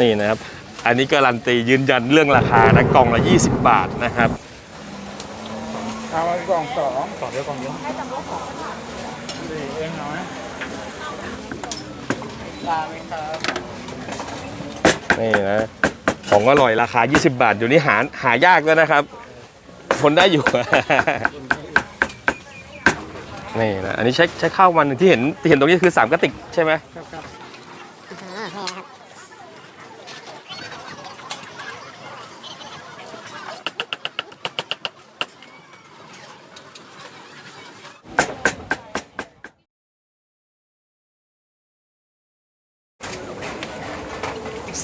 นี่นะครับ อันนี้การันตียืนยันเรื่องราคานะกล่องละ 20 บาทนะครับเอาไว้กล่องสองกล่องเดียวกล่องเดียวดีเองน้อยปลาไหมครับนี่นะ ของอร่อยราคา 20 บาท อยู่นี่หาหายากแล้วนะครับ คนได้อยู่ นี่นะ อันนี้ใช้ใช้ข้าววันหนึ่งที่เห็นที่เห็นตรงนี้คือ 3กระติกใช่ไหมครับครับ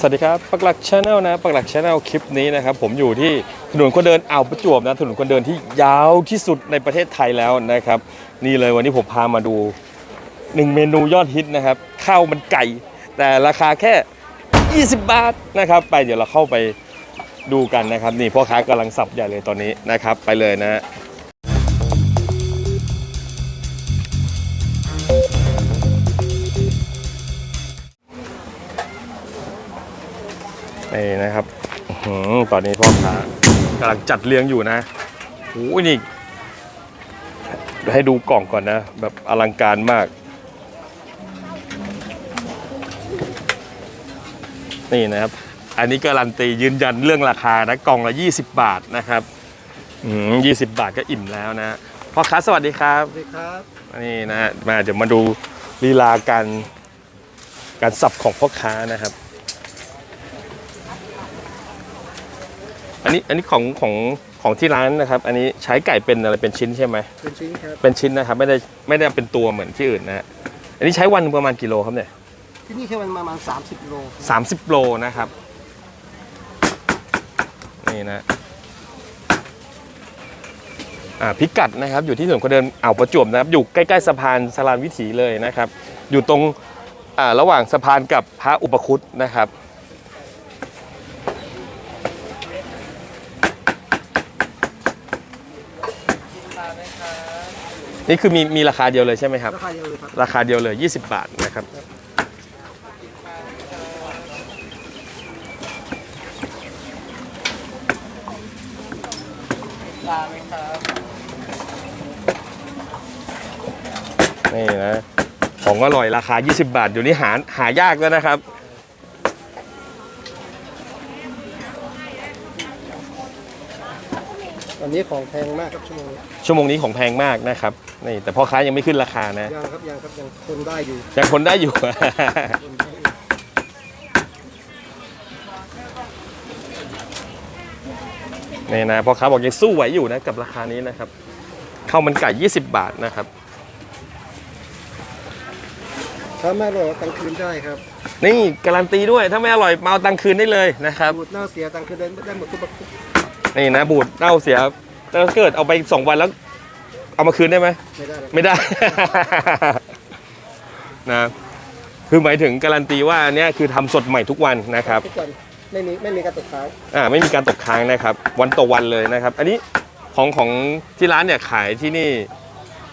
สวัสดีครับปักหลักชาแนลนะปักหลักชาแนลคลิปนี้นะครับผมอยู่ที่ถนนคนเดินอ่าวประจวบนะถนนคนเดินที่ยาวที่สุดในประเทศไทยแล้วนะครับ นี่เลยวันนี้ผมพามาดูหนึ่งเมนูยอดฮิตนะครับข้าวมันไก่ แต่ราคาแค่ 20 บาทนะครับ ไปเดี๋ยวเราเข้าไปดูกันนะครับ นี่พ่อค้ากำลังสับใหญ่เลยตอนนี้นะครับ ไปเลยนะ นี่นะครับอื้อหือตอนนี้พ่อค้ากำลังจัดเรียงอยู่นะโอ้ยนี่เดี๋ยวให้ดูกล่องก่อนนะ แบบอลังการมาก นี่นะครับ อันนี้การันตียืนยันเรื่องราคานะกล่องละ 20 บาทนะครับอืมยี่สิบบาทก็อิ่มแล้วนะพ่อค้าสวัสดีครับสวัสดีครับนี่นะฮะมาเดี๋ยวมาดูลีลาการการสับของพ่อค้านะครับ อันนี้อันนี้ของของของที่ร้านนะครับ อันนี้ใช้ไก่เป็นอะไรเป็นชิ้นใช่ไหมเป็นชิ้นครับเป็นชิ้นนะครับไม่ได้ไม่ได้เป็นตัวเหมือนที่อื่นนะฮะอันนี้ใช้วันหนึ่งประมาณกิโลครับเนี่ยที่นี่แค่มันประมาณ 30 โลสามสิบโลนะครับ นี่นะอ่าพิกัดนะครับ อยู่ที่ถนนคนเดินอ่าวประจวบนะครับ อยู่ใกล้ๆสะพานสลานวิถีเลยนะครับ อยู่ตรงอ่าระหว่างสะพานกับพระอุปคุตนะครับ นี่คือมีมีราคาเดียวเลยใช่ไหมครับ ราคาเดียวเลยครับราคาเดียวเลย 20 บาทนะครับ ปลาไหมครับนี่นะ ของอร่อยราคา 20 บาท อยู่นี่หาหายากแล้วนะครับ อนนี้ของแพงมากครับชั่วโมงนี้ชั่วโมงนี้ของแพงมากนะครับนี่แต่พ่อค้ายังไม่ขึ้นราคานะยังครับยังครับยังคนได้อยู่ยังคนได้อยู่คนได้อยู่นี่นะพ่อค้าบอกยังสู้ไหวอยู่นะกับราคานี้นะครับข้าวมันไก่ 20 บาทนะครับถ้าไม่อร่อยกลางคืนได้ครับนี่การันตีด้วยถ้าไม่อร่อยมาเอาตังค์คืนได้เลยนะครับบูดเน่าเสียกลางคืนได้ได้หมดทุกประเภท นี่นะบูดเน่าเสียแล้วเกิดเอาไปสองวันแล้วเอามาคืนได้ไหมไม่ได้หรอกไม่ได้ นะคือหมายถึงการันตีว่าอันเนี้ยคือทำสดใหม่ทุกวันนะครับ ทุกวันไม่มีไม่มีการตกค้างอ่าไม่มีการตกค้างนะครับ วันต่อวันเลยนะครับ อันนี้ของของที่ร้านเนี่ยขายที่นี่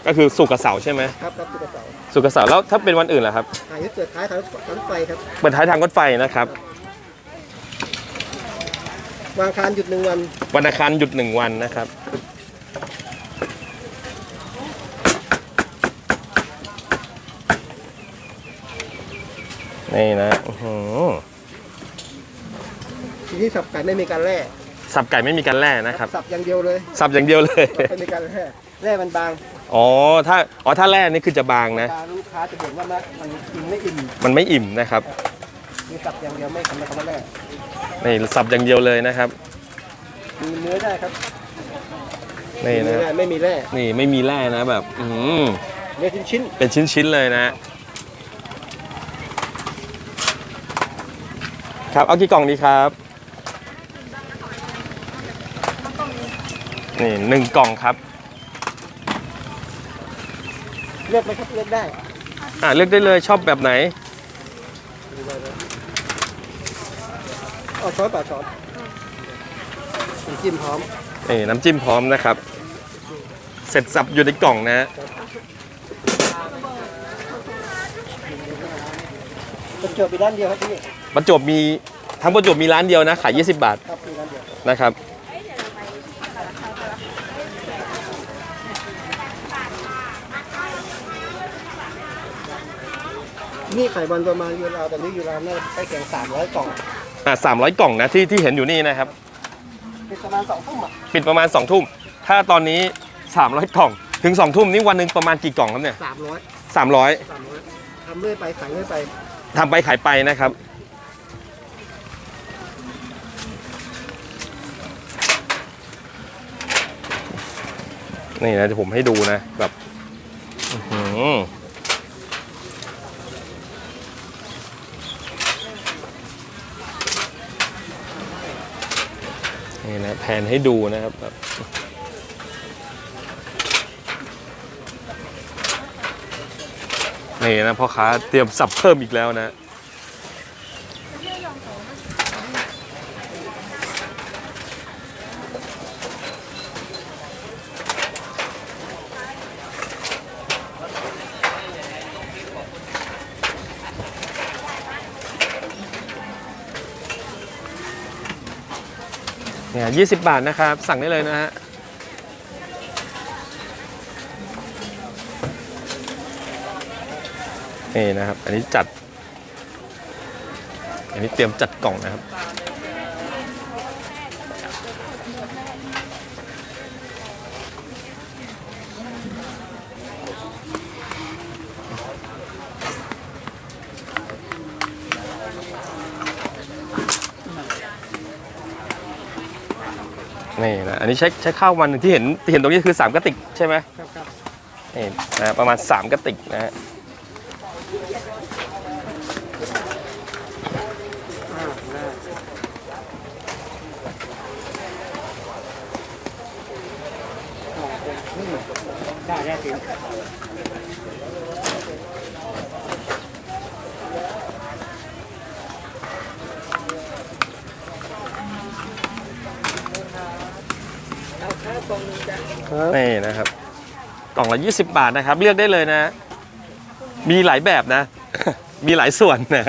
ก็คือสุกร์กับเสาร์ใช่ไหมครับครับทุกกระเป๋าสุกร์กับเสาร์แล้วถ้าเป็นวันอื่นล่ะครับขายที่เกิดท้ายขายขายรถไฟครับ เปิดท้ายทางรถไฟนะครับ วางคารหยุดหนึ่งวัน วันอังคารหยุดหนึ่งวันนะครับ นี่นะอื้อหือทีนี้สับไก่ไม่มีการแล่สับไก่ไม่มีการแล่นะครับ สับอย่างเดียวเลยสับอย่างเดียวเลย ไม่มีการแล่แล่มันบางอ๋อ ถ้า อ๋อ ถ้าแร่นี่คือจะบางนะ บางลูกค้าจะบ่นว่ามันกินไม่อิ่มมันไม่อิ่มนะครับ มีสับอย่างเดียวไม่ทำอะไรคำว่าแล่ นี่สับอย่างเดียวเลยนะครับ มีเนื้อได้ครับนี่มีนะแร่ไม่มีแร่นี่ไม่มีแร่นะแบบ อืมเนื้อชิ้นเป็นชิ้นๆเลยนะ ครับเอากี่กล่องดีครับนี่หนึ่งกล่องครับๆเลือกไหมครับเลือกได้ อ่าเลือกได้เลยชอบแบบไหน เอาช้อนป่าช้อนน้ำจิ้มพร้อมนี่น้ำจิ้มพร้อมนะครับ เสร็จสับอยู่ในกล่องนะกระจกไปด้านเดียวครับพี่บรรจบมีทั้งประจวบมีร้านเดียวนะขาย 20 บาทครับมีร้านเดียวนะครับ นี่ไข่บันประมาณยูราวแต่นี่ยูราวน่าจะใกล้เคียงสามร้อยกล่อง อ่าสามร้อยกล่องนะที่ที่เห็นอยู่นี่นะครับเป็นประมาณสองทุ่มอะปิดประมาณ2องทุ่ม ถ้าตอนนี้300กล่อง ถึง2องทุ่มนี่วันหนึ่งประมาณกี่กล่องครับเนี่ยสามร้อย300สามร้อยทำเรื่อยไปขายเรื่อยไปทำไปขายไปนะครับ นี่นะเดี๋ยวผมให้ดูนะแบบอื้อหือ นี่นะแผนให้ดูนะครับแบบนี่นะพ่อค้าเตรียมสับเพิ่มอีกแล้วนะ เนี่ยยี่สิบบาทนะครับ สั่งได้เลยนะฮะนี่นะครับ อันนี้จัด อันนี้เตรียมจัดกล่องนะครับ อันนี้ใช้ใช้ข้าววันหนึ่งที่เห็นที่เห็นตรงนี้คือ3กระติกใช่ไหมครับครับนี่นะประมาณ 3กระติกนะฮะได้ได้ถึง ครับนี่นะครับ กล่องละ 20 บาทนะครับ เลือกได้เลยนะ มีหลายแบบนะ มีหลายส่วนนะ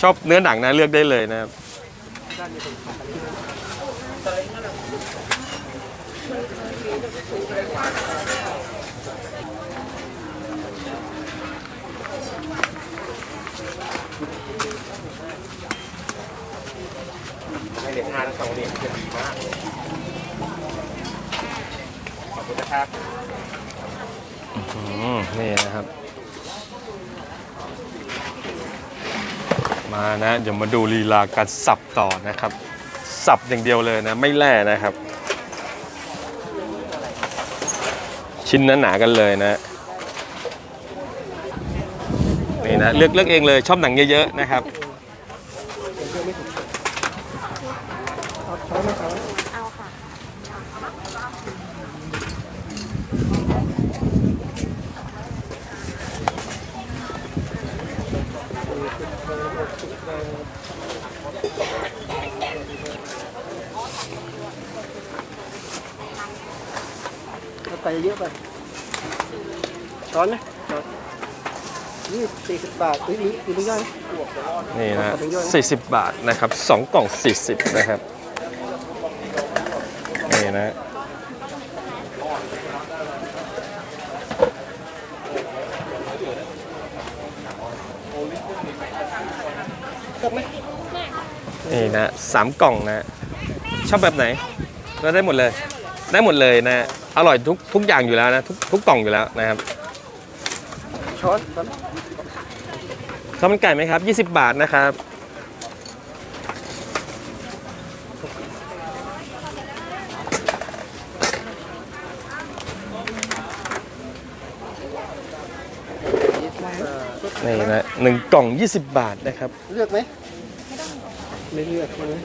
ชอบเนื้อหนังนะเลือกได้เลยนะครับเหรียญห้าทั้งสองเหรียญจะดีมากเลยขอบคุณ นะครับนี่นะครับ มานะเดี๋ยวมาดูลีลาการสับต่อนะครับ สับอย่างเดียวเลยนะ ไม่แล่นะครับ ชิ้นหนาๆกันเลยนะนี่นะเลือกเลือกเองเลยชอบหนังเยอะๆนะครับ เป็นเพื่อนไม่ถูกเอาช้อนไหมช้อน เอาค่ะ เอาไปเยอะไปช้อนไหมช้อนนี่สี่สิบบาทเฮ้ยมีมีไม่ย่อยไหมนี่นะ40บาทนะครับ2กล่อง40นะครับ นี่นะ ครับไหม นี่นะสามกล่องนะ ชอบแบบไหน ก็ได้หมดเลย ได้หมดเลยนะ อร่อยทุกทุกอย่างอยู่แล้วนะ ทุกทุกกล่องอยู่แล้วนะครับช้อนช้อนข้าวมันไก่ไหมครับ 20 บาทนะครับนี่นะหนึ่งกล่อง 20 บาทนะครับ เลือกไหม lên được mọi người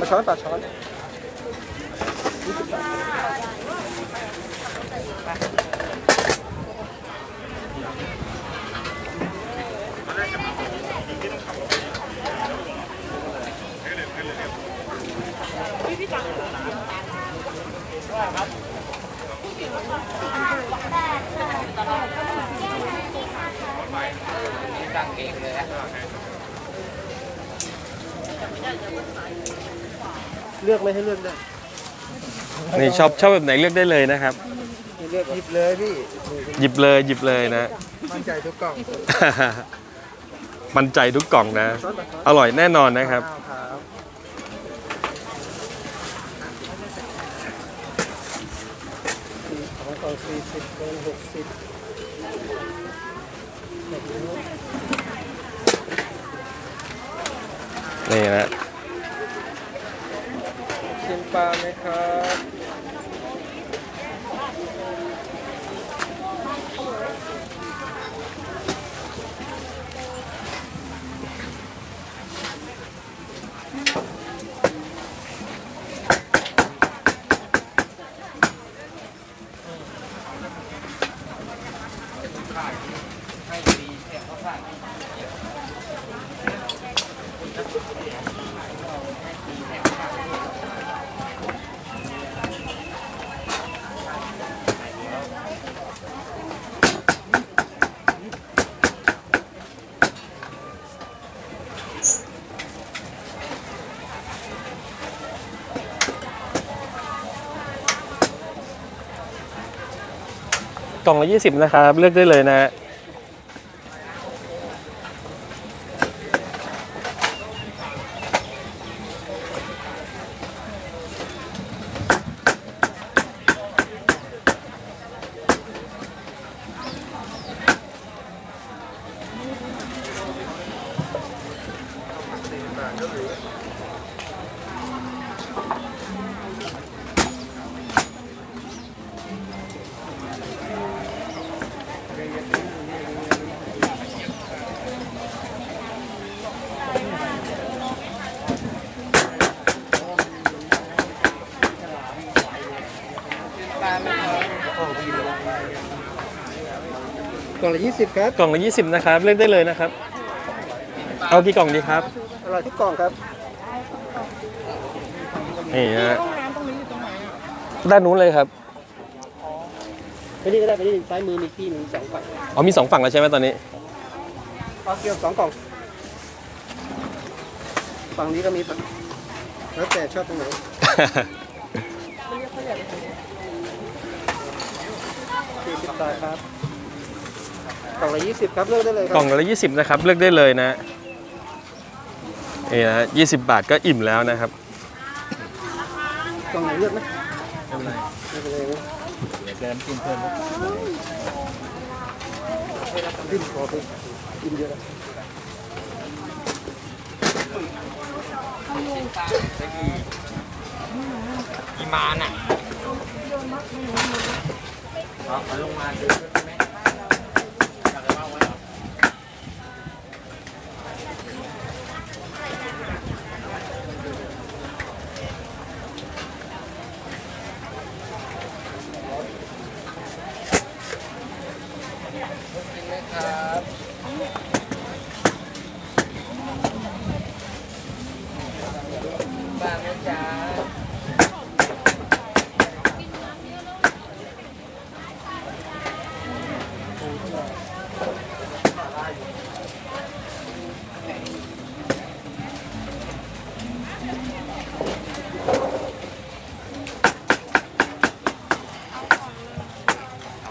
bà sói bà sói Thank you. เลือกไหม่ให้เลือกได้นี่ชอบชอบแบบไหนเลือกได้เลยนะครับ ให้เลือกหยิบเลยพี่ หยิบเลยหยิบเลยนะ มั่นใจทุกกล่องมั่นใจทุกกล่องนะช้อนต่อช้อนอร่อยแน่นอนนะครับอ้าวครับสี่สองกล่องสี่สิบกล่องหกสิบแบบ นี่นะชิมปลาไหมครับ กล่องละยี่สิบนะครับ เลือกได้เลยนะ ล่องละยี่สิบครับกล่องละยี่สิบนะครับเลือกได้เลยนะครับ เอากี่กล่องดีครับอร่อยทุกกล่องครับนี่ฮะด้านนู้นเลยครับไปนี่ก็ได้ไปนี่ซ้ายมือมีที่หนึ่งสองฝั่งอ๋อมีสองฝั่งแล้วใช่ไหมตอนนี้เอาเกี่ยวสองกล่องฝั่งนี้ก็มีฝั่งแล้วแต่ชอบตรงไหนสี่สิบบาทครับก ล่องละยี่สิบครับเลือกได้เลยคกล่รัอบงละยี่สิบนะครับเลือกได้เลยนะนี่นะยี่สิบบาทก็อิ่มแล้วนะครับกล่องไหนเลือกไหมไม่เป็นไรไม่เป็นไรนะเดินกินเพิ่มดิ้นคอไปกินเยอะแล้วอีมานอะลงมาดูไหม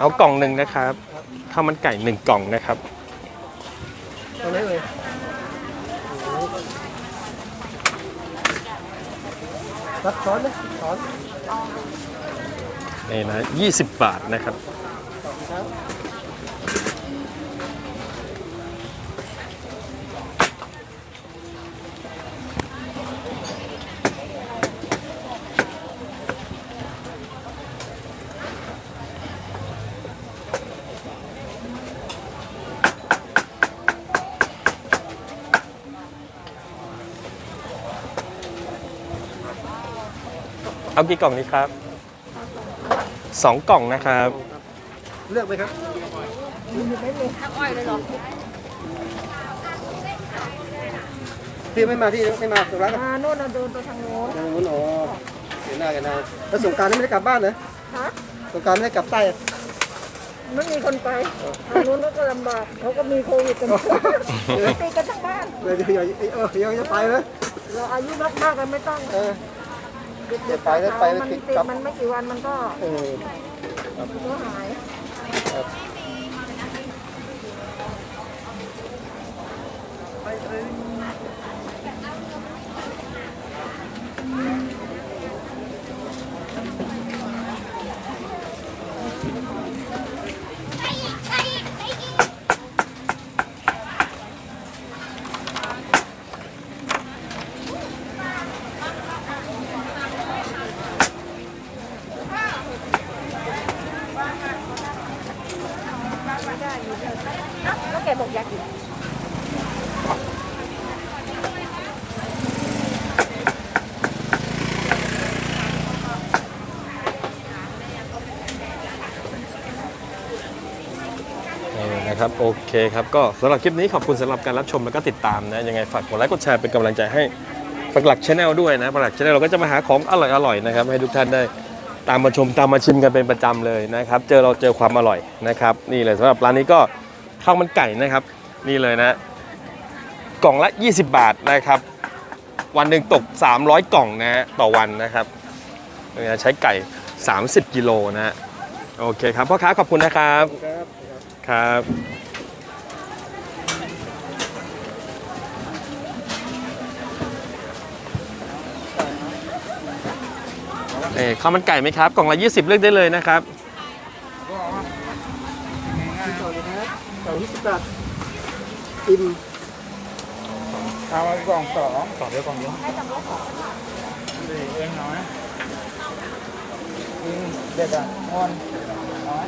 เอากล่องหนึ่งนะครับข้าวมันไก่หนึ่งกล่องนะครับตรงไหนเลยรับช้อนไหมช้อนนี่นะยี่สิบบาทนะครับ ขอบคุณครับ เอากี่กล่องนี้ครับสองกล่องนะครับ เลือกไหมครับอ้อยเลยเหรอพี่ไม่มาที่ไม่มาตรงร้านกับอ่าโน่นเราเดินไปทางโน้นทางนู้นอ๋อเห็นหน้ากันนะแล้วสงกรารนี่ไม่ได้กลับบ้านเหรอฮะสงกรารไม่ได้กลับใต้อะไม่มีคนไปทางนู้นเขาก็ลำบากเขาก็มีโควิดกันตีกันทั้งบ้านเลยเดี๋ยวเออยังจะไปเลยเราอายุมากมากๆกันไม่ต้อง เออติด เดี๋ยวไปแล้วไปแล้วมันติติดดกับ มันไม่กี่วันมันก็เออมันก็หายแล้วแกบอกอยากกิน นี่นะครับโอ เคครับก็สำหรับคลิปนี้ขอบคุณสำหรับการรับชมแล้วก็ติดตามนะยังไงฝากกดไลค์กดแชร์เป็นกำลังใจให้ปักหลักชาแนลด้วยนะปักหลักชาแนลเราก็จะมาหาของอร่อยๆนะครับให้ทุกท่านได้ตามมาชมตามมาชิมกันเป็นประจำเลยนะครับ เจอเราเจอความอร่อยนะครับนี่เลยสำหรับร้านนี้ก็ข้าวมันไก่นะครับ นี่เลยนะ กล่องละ 20 บาทนะครับ วันหนึ่งตก 300 กล่องนะฮะต่อวันนะครับใช้ไก่ 30 กิโลนะฮะโอเคครับพ่อค้าขอบคุณนะครับ ครับ ครับ เอ้ข้าวมันไก่ไหมครับ กล่องละ 20 เลือกได้เลยนะครับต่อเลยนะต่อที่สิบบาทอิ่มเอาไปกล่องสองกล่องเดียวกล่องเดียวดีเองน้อยอืมเด็ดอะงอนน้อย